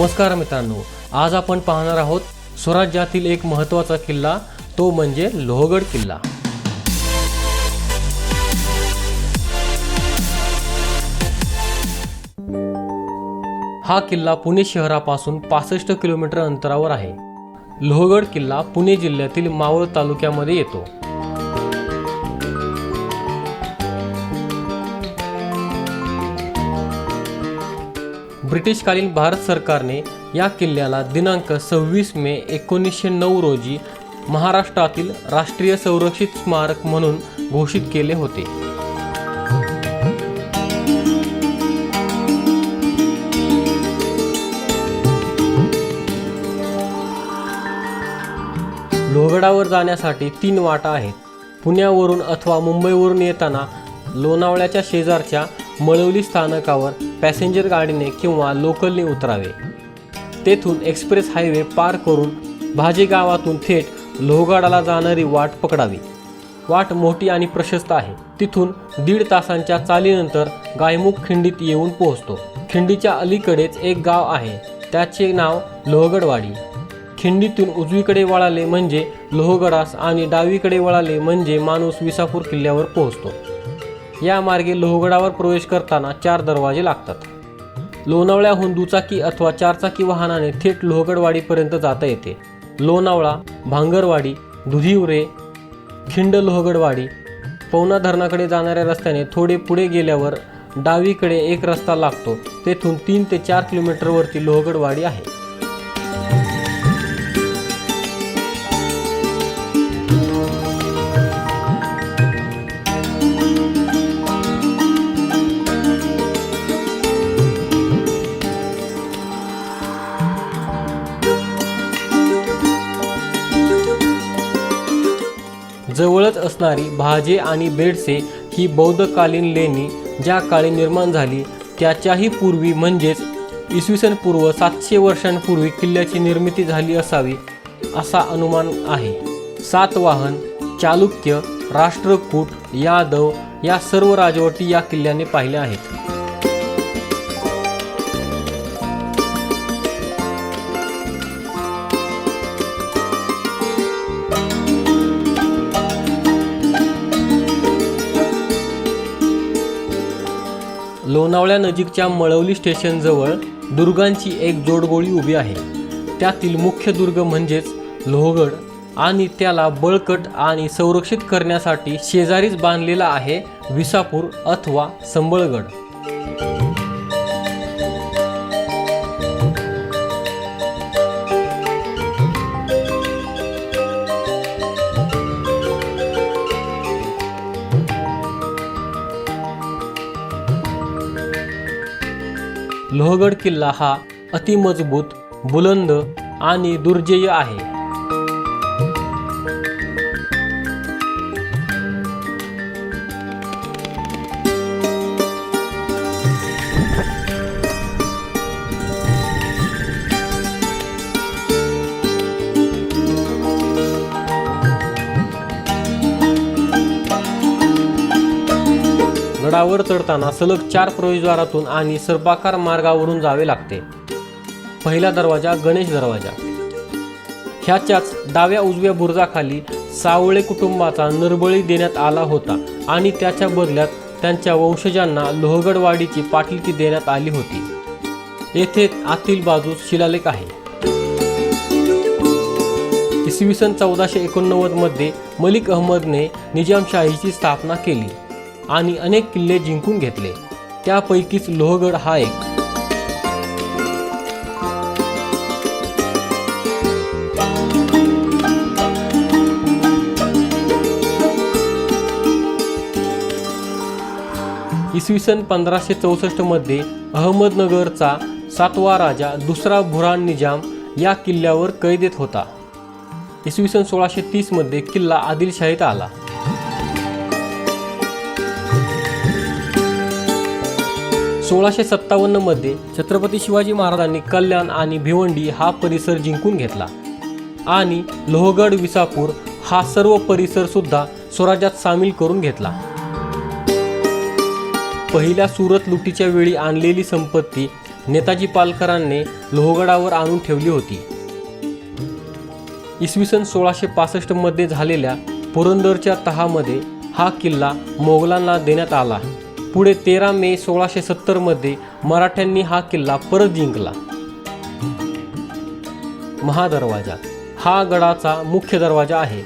नमस्कार मित्रांनो आज आपण पाहणार आहोत स्वराज्यातील एक महत्त्वाचा किल्ला तो म्हणजे लोहगड किल्ला. हा किल्ला पुणे शहरापासून पासष्ट किलोमीटर अंतरावर आहे. लोहगड किल्ला पुणे जिल्ह्यातील मावळ तालुक्यामध्ये येतो. ब्रिटिशकालीन भारत सरकारने या किल्ल्याला दिनांक सव्वीस मे एकोणीसशे नऊ रोजी महाराष्ट्रातील राष्ट्रीय संरक्षित स्मारक म्हणून घोषित केले होते. लोहगडावर जाण्यासाठी तीन वाटा आहेत. पुण्यावरून अथवा मुंबईवरून येताना लोणावळ्याच्या शेजारच्या मळवली स्थानकावर पॅसेंजर गाडीने किंवा लोकलने उतरावे. तेथून एक्सप्रेस हायवे पार करून भाजी गावातून थेट लोहगडाला जाणारी वाट पकडावी. वाट मोठी आणि प्रशस्त आहे. तिथून दीड तासांच्या चालीनंतर गायमुख खिंडीत येऊन पोहोचतो. खिंडीच्या अलीकडेच एक गाव आहे. त्याचे नाव लोहगडवाडी. खिंडीतून उजवीकडे वळाले म्हणजे लोहगडास आणि डावीकडे वळाले म्हणजे माणूस विसापूर किल्ल्यावर पोहोचतो. या मार्गे लोहगडावर प्रवेश करताना चार दरवाजे लागतात. लोणावळ्याहून दुचाकी अथवा चारचाकी वाहनाने थेट लोहगडवाडीपर्यंत जाता येते. लोणावळा भांगरवाडी दुधिवरे खिंड लोहगडवाडी पवना धरणाकडे जाणाऱ्या रस्त्याने थोडे पुढे गेल्यावर डावीकडे एक रस्ता लागतो. तेथून तीन ते चार किलोमीटरवरती लोहगडवाडी आहे. असणारी भाजे आणि बेडसे ही बौद्धकालीन लेणी ज्या काळी निर्माण झाली त्याच्याही पूर्वी म्हणजेच इसवी सन पूर्व सातशे वर्षांपूर्वी किल्ल्याची निर्मिती झाली असावी असा अनुमान आहे. सातवाहन चालुक्य राष्ट्रकूट यादव या सर्व राजवटी या किल्ल्याने पाहिल्या आहेत. लोणावळ्यानजीकच्या मळवली स्टेशनजवळ दुर्गांची एक जोडगोळी उभी आहे. त्यातील मुख्य दुर्ग म्हणजेच लोहगड आणि त्याला बळकट आणि संरक्षित करण्यासाठी शेजारीच बांधलेला आहे विसापूर अथवा संबळगड. लोहगड किल्ला हा अतिमजबूत बुलंद आणि दुर्जेय आहे. गडावर चढताना सलग चार प्रवेशद्वारातून आणि सर्पाकार मार्गावरून जावे लागते. पहिला दरवाजा गणेश दरवाजा. ह्याच्याच डाव्या उजव्या बुरजाखाली सावळे कुटुंबाचा नरबळी देण्यात आला होता आणि त्याच्या बदल्यात त्यांच्या वंशजांना लोहगडवाडीची पाटीलकी देण्यात आली होती. येथे आतील बाजूस शिलालेख आहे. इसवी सन चौदाशे एकोणनव्वदमध्ये मलिक अहमदने निजामशाहीची स्थापना केली. आणि अनेक किल्ले जिंकून घेतले. त्यापैकीच लोहगड हा एक. इसवी सन पंधराशे चौसष्टमध्ये अहमदनगरचा सातवा राजा दुसरा बुऱ्हान निजाम या किल्ल्यावर कैदेत होता. इसवी सन सोळाशे तीसमध्ये किल्ला आदिलशाहीत आला. सोळाशे सत्तावन्नमध्ये छत्रपती शिवाजी महाराजांनी कल्याण आणि भिवंडी हा परिसर जिंकून घेतला. आणि लोहगड विसापूर हा सर्व परिसरसुद्धा स्वराज्यात सामील करून घेतला. पहिल्या सुरत लुटीच्या वेळी आणलेली संपत्ती नेताजी पालकरांनी लोहगडावर आणून ठेवली होती. इसवी सन सोळाशे पासष्टमध्ये झालेल्या पुरंदरच्या तहामध्ये हा किल्ला मोगलांना देण्यात आला. पुढे तेरा मे सोळाशे सत्तरमध्ये मराठ्यांनी हा किल्ला परत जिंकला. महादरवाजा. हा गडाचा मुख्य दरवाजा आहे.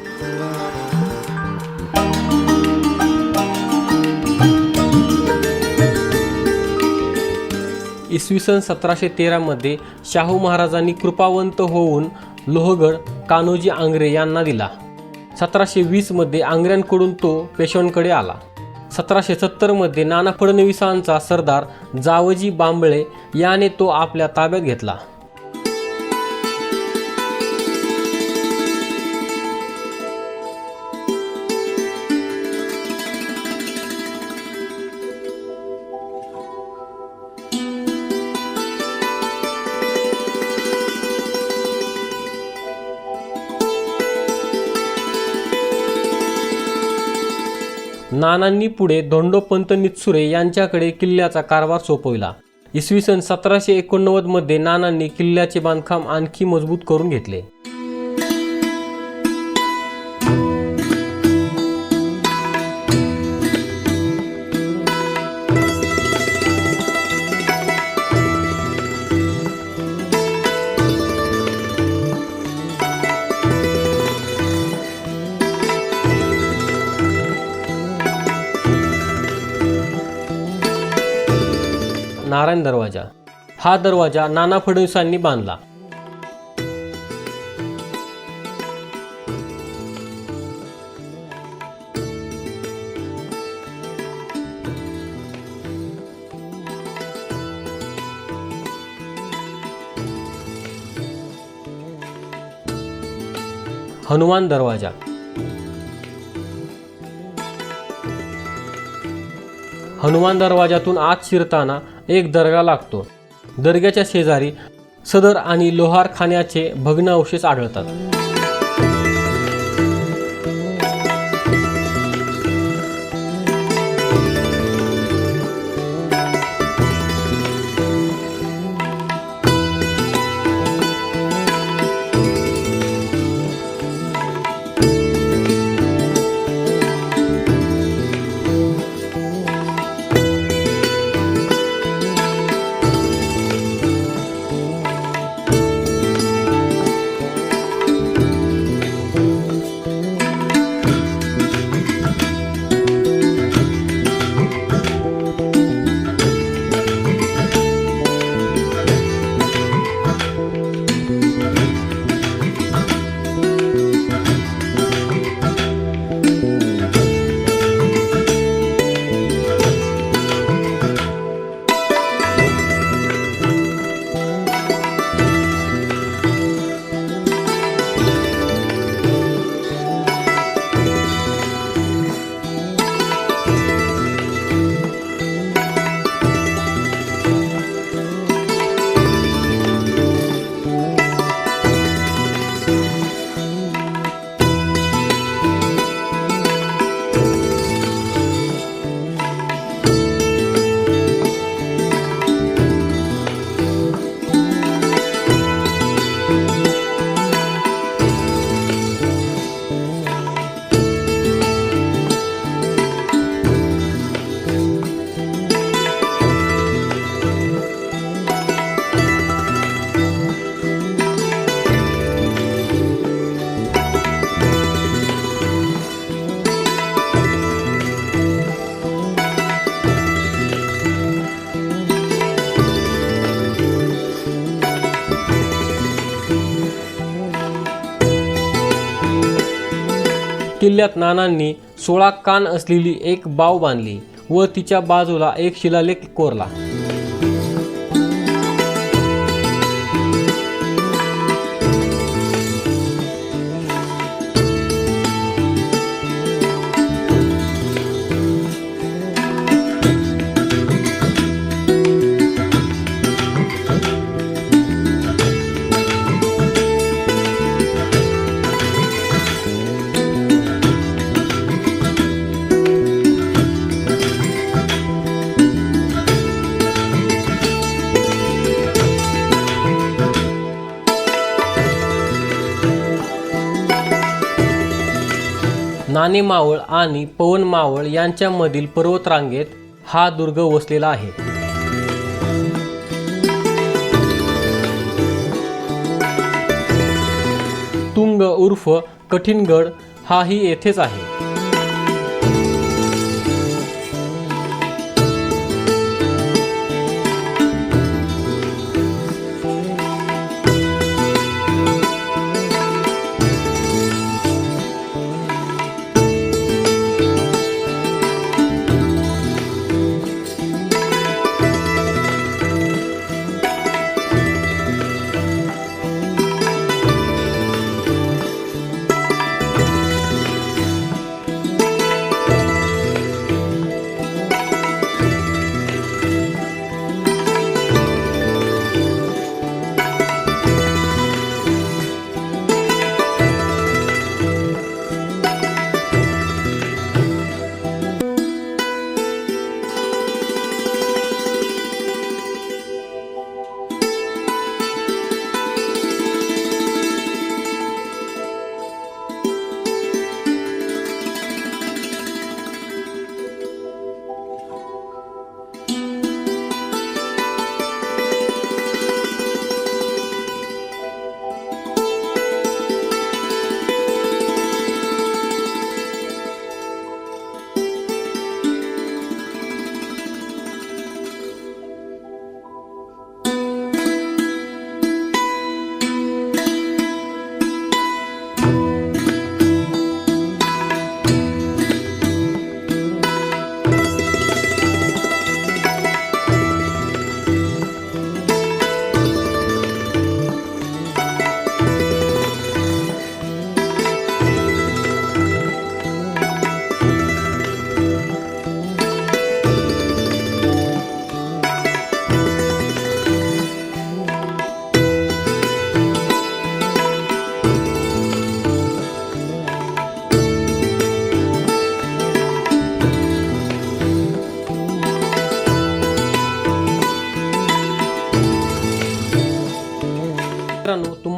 इसवी सन सतराशे तेरामध्ये शाहू महाराजांनी कृपावंत होऊन लोहगड कान्होजी आंग्रे यांना दिला. सतराशे वीसमध्ये आंग्र्यांकडून तो पेशव्यांकडे आला. सतराशे सत्तरमध्ये नाना फडणवीसांचा सरदार जावजी बांबळे याने तो आपल्या ताब्यात घेतला. नानांनी पुढे धोंडोपंत नित्सुरे यांच्याकडे किल्ल्याचा कारभार सोपविला. इसवी सन सतराशे एकोणनव्वदमध्ये नानांनी किल्ल्याचे बांधकाम आणखी मजबूत करून घेतले. नारायण दरवाजा. हा दरवाजा नाना फडणवीसांनी बांधला. हनुमान दरवाजा. हनुमान दरवाजातून आत शिरताना एक दर्गा लागतो. दर्ग्याच्या शेजारी सदर आणि लोहार खाण्याचे भग्न अवशेष आढळतात. किल्ल्यात नानांनी सोळा कान असलेली एक बाव बांधली व तिच्या बाजूला एक शिलालेख कोरला. नाणे मावळ आणि पवन मावळ यांच्यामधील पर्वतरांगेत हा दुर्ग वसलेला आहे. तुंग उर्फ कठीणगड हाही येथेच आहे.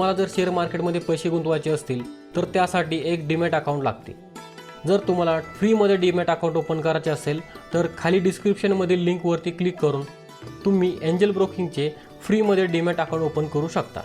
तुम्हाला जर शेअर मार्केटमध्ये पैसे गुंतवायचे असतील तर त्यासाठी एक डीमॅट अकाउंट लागते. जर तुम्हाला फ्रीमध्ये डीमॅट अकाउंट ओपन करायचे असेल तर खाली डिस्क्रिप्शनमधील लिंकवरती क्लिक करून तुम्ही एंजल ब्रोकिंगचे फ्रीमध्ये डीमॅट अकाउंट ओपन करू शकता.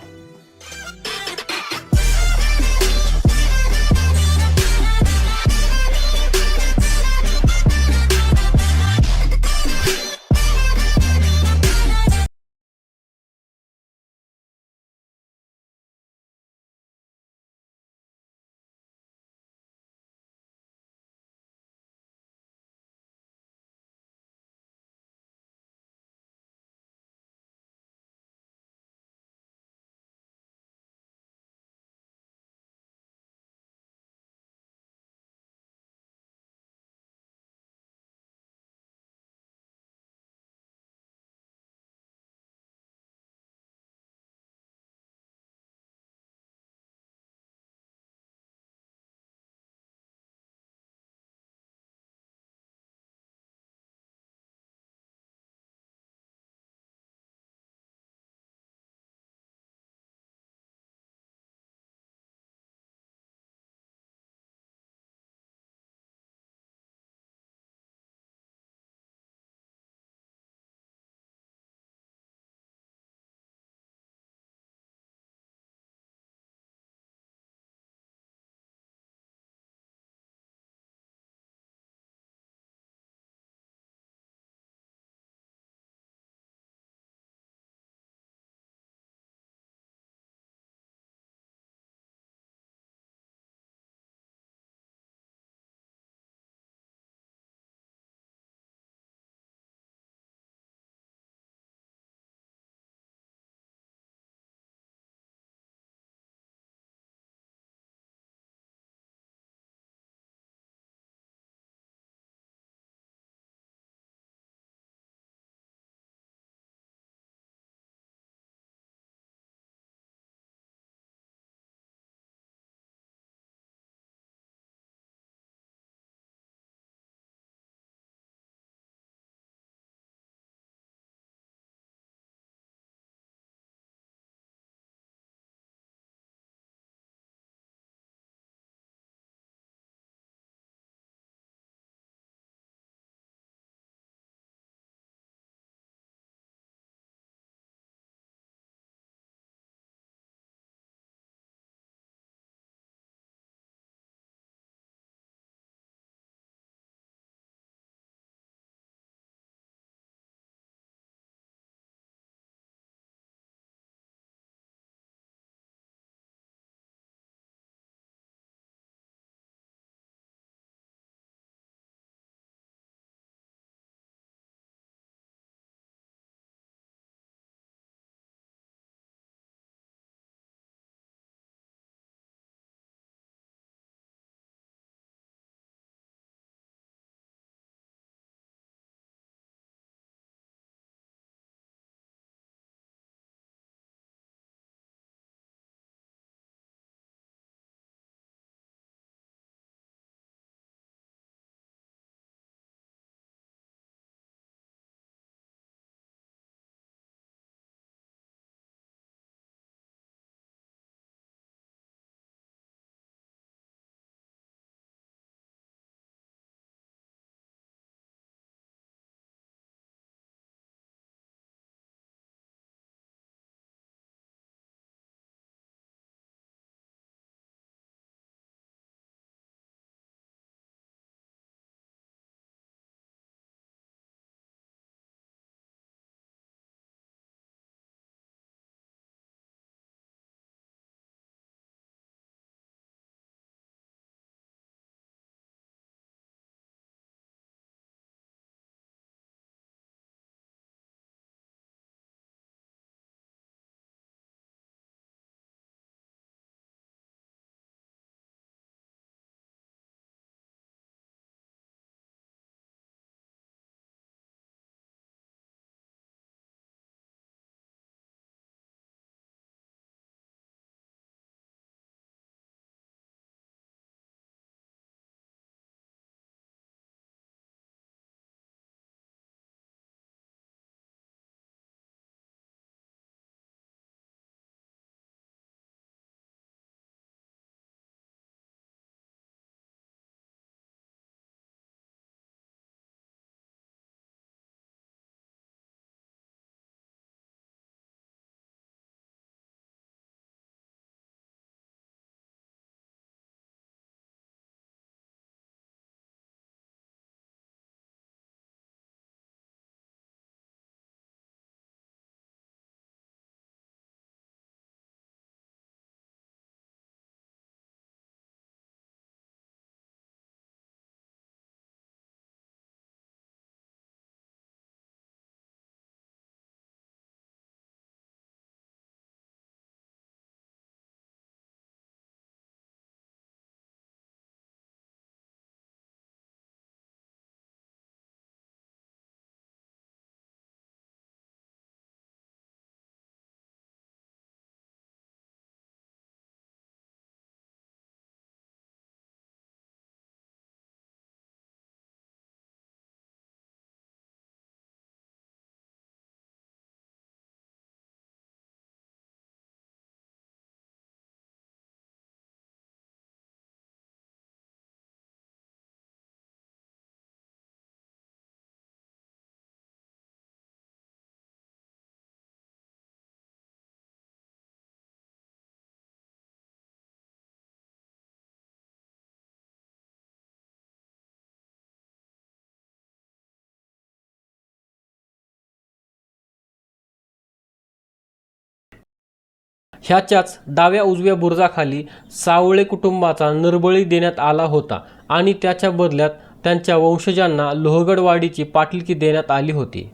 ह्याच्याच डाव्या उजव्या बुरजाखाली सावळे कुटुंबाचा नरबळी देण्यात आला होता आणि त्याच्या बदल्यात त्यांच्या वंशजांना लोहगडवाडीची पाटलकी देण्यात आली होती.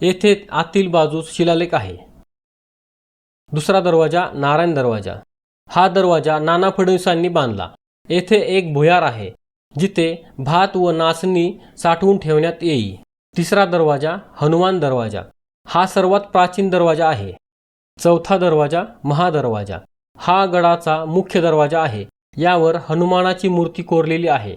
येथे आतील बाजूस शिलालेख आहे. दुसरा दरवाजा नारायण दरवाजा. हा दरवाजा नाना फडणवीसांनी बांधला. येथे एक भुयार आहे जिथे भात व नाचणी साठवून ठेवण्यात येई. तिसरा दरवाजा हनुमान दरवाजा. हा सर्वात प्राचीन दरवाजा आहे. चौथा दरवाजा महादरवाजा. हा गडाचा मुख्य दरवाजा आहे. यावर हनुमानाची मूर्ती कोरलेली आहे.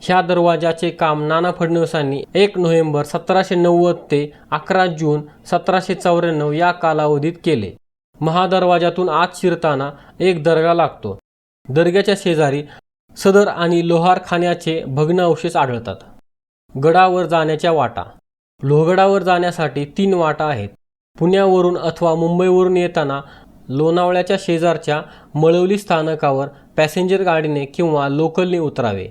ह्या दरवाजाचे काम नाना फडणवीसांनी एक नोव्हेंबर सतराशे नव्वद ते अकरा जून सतराशे चौऱ्याण्णव या कालावधीत केले. महादरवाजातून आत शिरताना एक दर्गा लागतो. दर्ग्याच्या शेजारी सदर आणि लोहारखान्याचे भग्न अवशेष आढळतात. गडावर जाण्याच्या वाटा. लोहगडावर जाण्यासाठी तीन वाटा आहेत. पुण्यावरून अथवा मुंबईवरून येताना लोणावळ्याच्या शेजारच्या मळवली स्थानकावर पॅसेंजर गाडीने किंवा लोकलने उतरावे.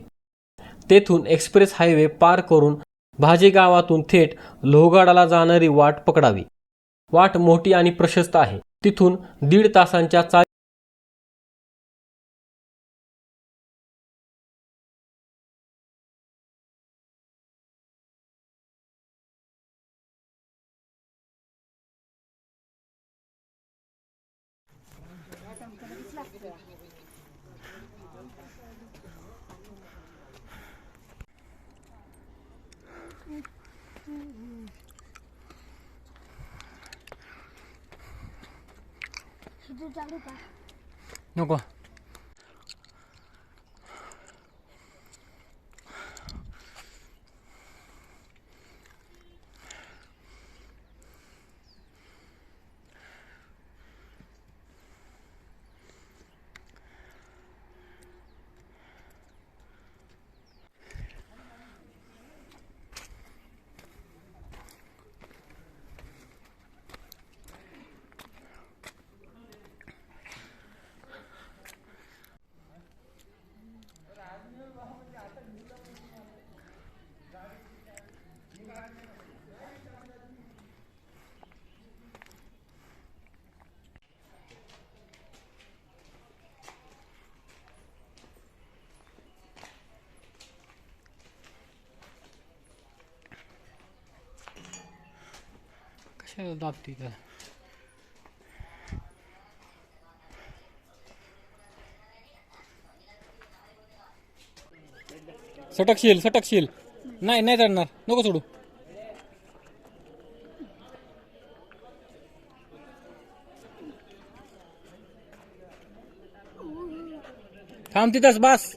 तेथून एक्सप्रेस हायवे पार करून भाजे गावातून थेट लोहगाडाला जाणारी वाट पकडावी. वाट मोठी आणि प्रशस्त आहे. तिथून दीड तासांच्या चाल नको कशाला दाबती का सटकशील सटकशील. नाही नाही चढणार नको सोडू. थांब तिथंच बस.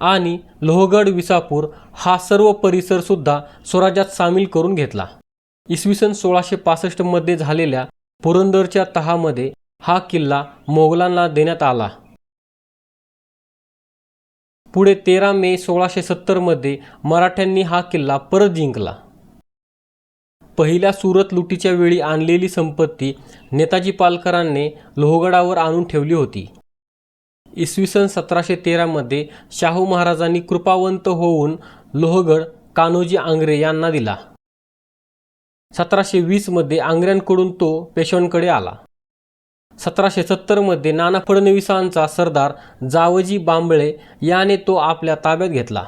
आणि लोहगड विसापूर हा सर्व परिसरसुद्धा स्वराज्यात सामील करून घेतला. इसवी सन सोळाशे पासष्टमध्ये झालेल्या पुरंदरच्या तहामध्ये हा किल्ला मोगलांना देण्यात आला. पुढे तेरा मे सोळाशे सत्तरमध्ये मराठ्यांनी हा किल्ला परत जिंकला. पहिल्या सुरत लुटीच्या वेळी आणलेली संपत्ती नेताजी पालकरांनी लोहगडावर आणून ठेवली होती. इसवी सन सतराशे तेरामध्ये शाहू महाराजांनी कृपावंत होऊन लोहगड कान्होजी आंग्रे यांना दिला. सतराशे वीसमध्ये आंग्र्यांकडून तो पेशव्यांकडे आला. सतराशे सत्तरमध्ये नाना फडणवीसांचा सरदार जावजी बांबळे याने तो आपल्या ताब्यात घेतला.